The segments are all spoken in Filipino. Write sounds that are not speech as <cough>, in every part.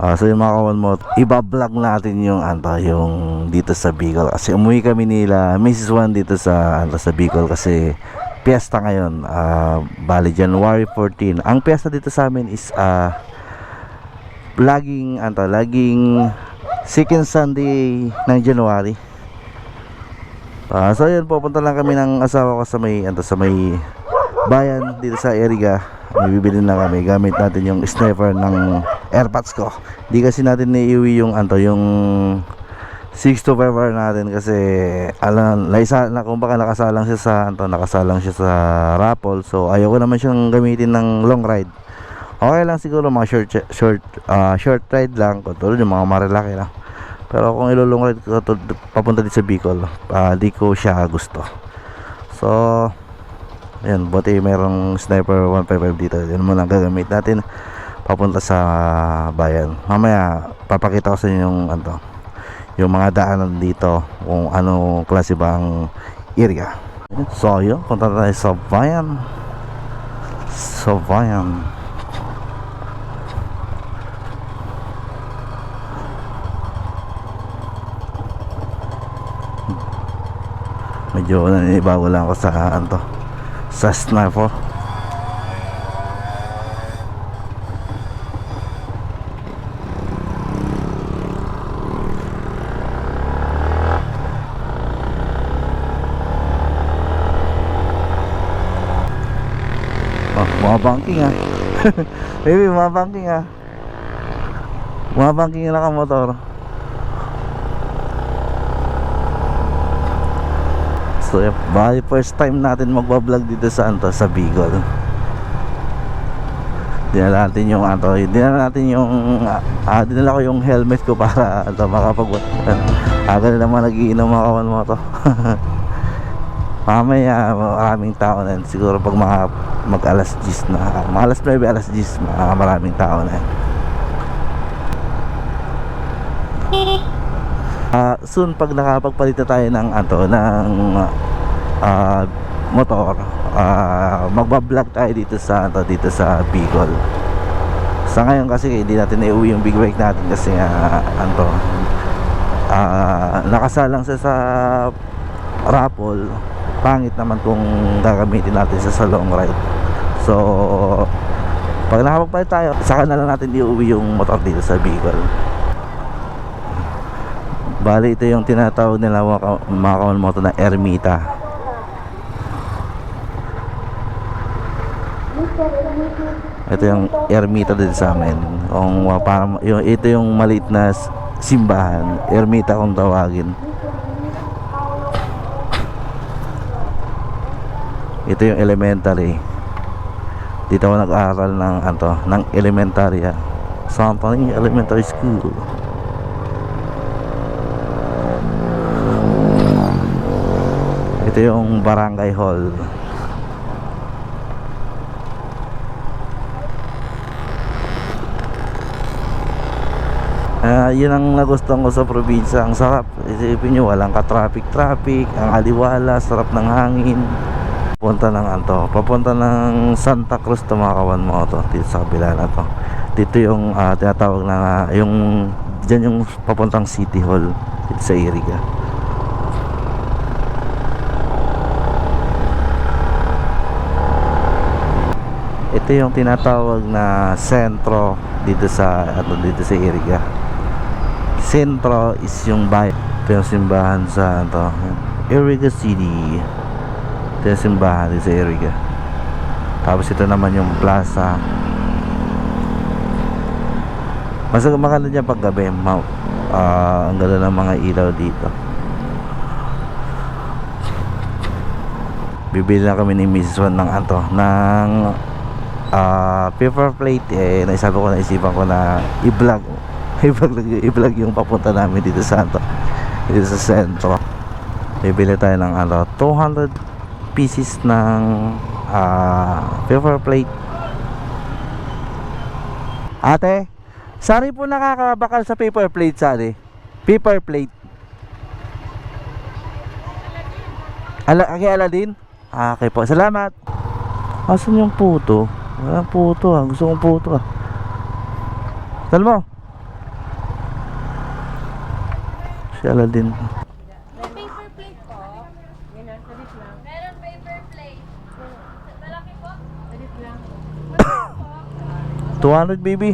Ah, so yung mga kawan mo, iba-vlog natin yung ano, yung dito sa Bicol kasi umuwi kami nila Mrs. Juan dito sa ano, sa Bicol kasi piyesta ngayon. Ah, bali January 14. Ang piyesta dito sa amin is ah laging ano, laging second Sunday ng January. Ah, so yun pupunta lang kami ng asawa ko sa may ano, sa may bayan dito sa Eriga. May bibili na kami gamit natin yung sniper ng airpods ko. Di kasi natin naiuwi yung ano yung 625R natin kasi alam laisa na kumbaga nakasalang siya sa ano, nakasalang siya sa raffle. So ayoko naman siyang gamitin ng long ride. Okay lang siguro mga short short ah, short ride lang katulad yung mga marilaki lang. Pero kung ilulong ride ko to, papunta dito sa Bicol, ah, di ko siya gusto. So, Ayan, buti mayroong sniper 155 dito. Yan muna ang gagamit natin papunta sa bayan. Mamaya papakita ko sa inyo yung ano, yung mga daanan dito kung ano klase ba ang area. So, yun, punta tayo sa bayan. Sa bayan. Medyo naninibago lang ako sa ano to, sa sniper. Oh, mga banking ah. <laughs> Baby, mga banking ah. Mga banking na nakamotor. So, bali first time natin magbablog dito sa anto sa Bicol. Dinala natin yung ano, dinala natin yung ah, dinala ko yung helmet ko para ano, makapag <laughs> Aga na naman nagiinom mga kawan mo. <laughs> Mamaya maraming tao na. Siguro pag mga mag alas 10 na, mga alas 9, alas 10, mga maraming tao na yun. Ah, soon pag nakapagpalit na tayo ng ano ng ah, motor, ah, magba-vlog tayo dito sa ano, dito sa Bicol. Sa ngayon kasi hindi natin iuwi yung big bike natin kasi uh, ano ah, nakasalang siya sa raffle. Pangit naman kung gagamitin natin siya sa long ride. So pag nakapagpalit tayo, saka na lang natin iuwi yung motor dito sa Bicol. Bali ito yung tinatawag nila mga, ka- mga kawan moto na ermita. Ito yung ermita din sa amin. Kung parang yung ito yung maliit na simbahan, ermita kung tawagin. Ito yung elementary. Dito ako nag-aaral ng ano, ng elementary. ah. Maria Elementary School. Ito yung barangay hall. Ah, yun ang nagustuhan ko sa probinsya. Ang sarap. Isipin nyo, walang ka-traffic-traffic. Ang aliwala, sarap ng hangin. Papunta ng anto. Papunta ng Santa Cruz to mga kawan mo to. Dito sa kabila na to. Dito yung ah, tinatawag na yung dyan yung papuntang City Hall sa Iriga. Ito yung tinatawag na sentro dito sa ano dito sa Iriga. Sentro is yung bayan. Ito yung simbahan sa ano, Iriga City. Ito yung simbahan dito sa Iriga. Tapos ito naman yung plaza. Mas maganda dyan pag gabi. Ah, ang ganda ng mga ilaw dito. Bibili na kami ni Mrs. Juan ng ato ng ah paper plate eh naisabi ko naisipan ko na i-vlog <laughs> i-vlog, i-vlog yung papunta namin dito sa ano, dito sa sentro bibili tayo ng ano 200 pieces ng ah paper plate ate sari po nakakabakal sa paper plate sari paper plate Ala, kay Aladdin? Ah, okay po. Salamat. Asan yung puto? Wala puto ah. Gusto kong puto ah. Dal mo. Si Aladdin. May paper plate po. Ganyan, sa gitna. Meron paper plate. Malaki po? Sa gitna. 200 baby.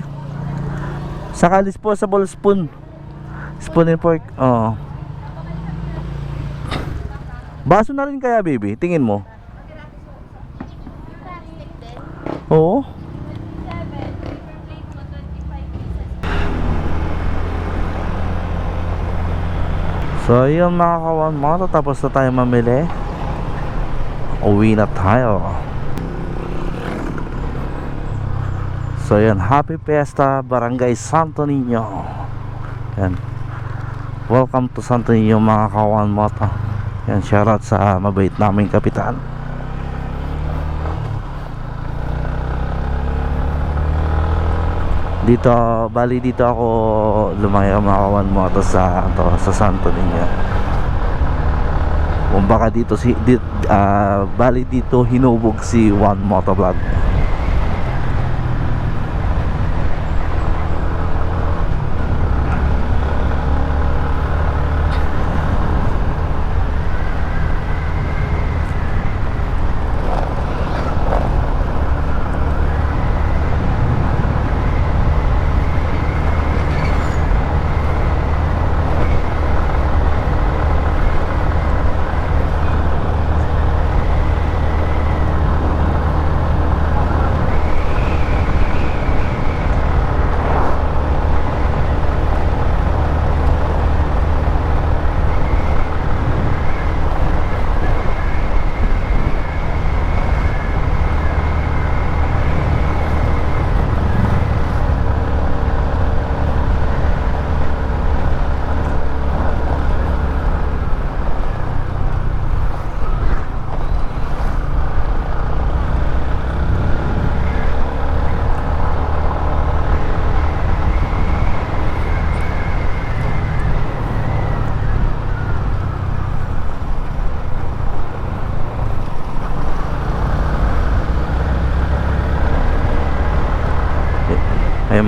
Saka disposable spoon. Spoon and fork. Oo. Baso na rin kaya baby, tingin mo? Oo. 7. Paper plate po 25 pieces. So yun mga kawan mo, tapos na tayo mamili. Uwi na tayo. So yan, Happy Fiesta, Barangay Santo Niño. Yan. Welcome to Santo Niño mga kawan mo. Yan, shoutout sa mabait naming kapitan. Dito, bali dito ako lumaki ang mga kawan mo to sa, to, sa Santo Niño. Kung baka dito si dit, ah, bali dito hinubog si One Motovlog.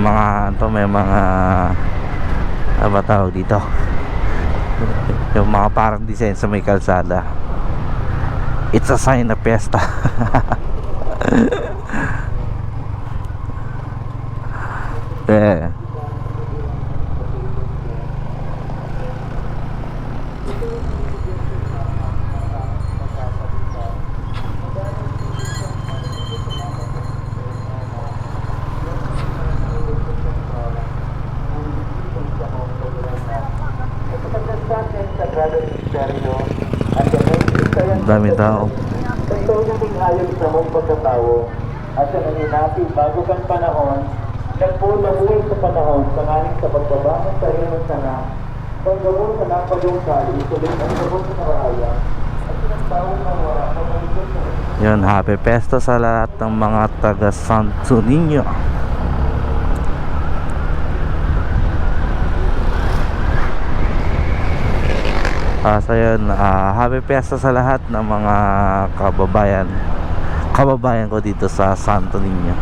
Mga to may mga ano ba dito? Yung mga parang design sa may kalsada. It's a sign na pesta. <laughs> eh. Ang dami tao. Ito naging ayon sa mong pagkatao at sa naninapit bago kang panahon, nagpulabuhay sa panahon sa ngaling sa pagbabangon sa iyong sana, paggamon sa napalungkal, ituloy ang gabon sa karaya, at sinagtawag ng wala sa malikot sa Yun, happy pesta sa lahat ng mga taga Santo Niño. Ah, so yun, ah, happy pesta sa lahat ng mga kababayan. Kababayan ko dito sa Santo Niño.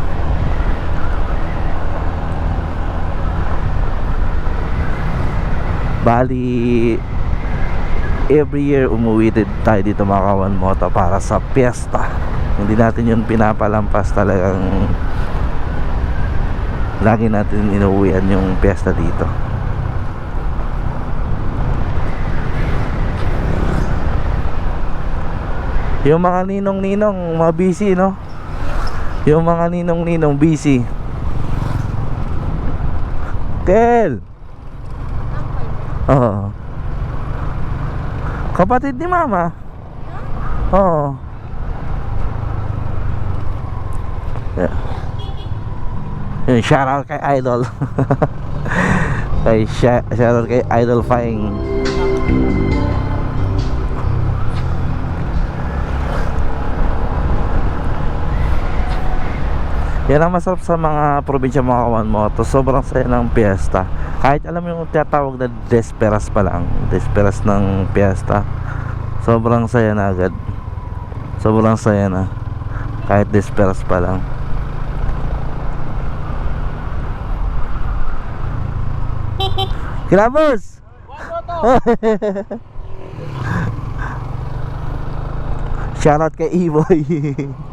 Bali, every year umuwi din tayo dito mga kawan moto para sa piyesta hindi natin yun pinapalampas talagang lagi natin inuwian yung piyesta dito yung mga ninong-ninong mga busy no? Yung mga ninong-ninong busy. Kel! Oo. Kapatid ni mama? Oo. Yeah. Yun, shoutout kay Idol. <laughs> Kay Sha- shoutout kay Idol Flying Yan ang masarap sa mga probinsya mga kawan mo to sobrang saya ng piyesta. Kahit alam mo yung tinatawag na desperas pa lang. Desperas ng piyesta. Sobrang saya na agad. Sobrang saya na. Kahit desperas pa lang. Kilabos! <laughs> Shoutout kay E-Boy. <laughs>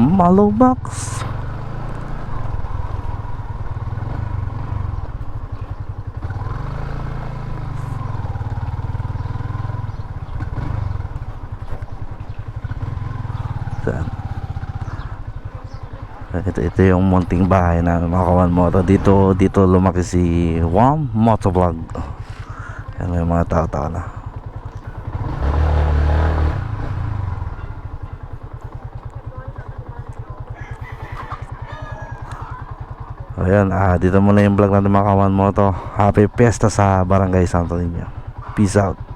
Malo box. Ito, ito yung munting bahay na mga kawan moto. Dito, dito lumaki si Wam Motovlog. Yan may mga tao-tao na. Ayan, ah, dito muna yung vlog natin mga kawan moto. Happy Fiesta sa Barangay Santo Niño. Peace out.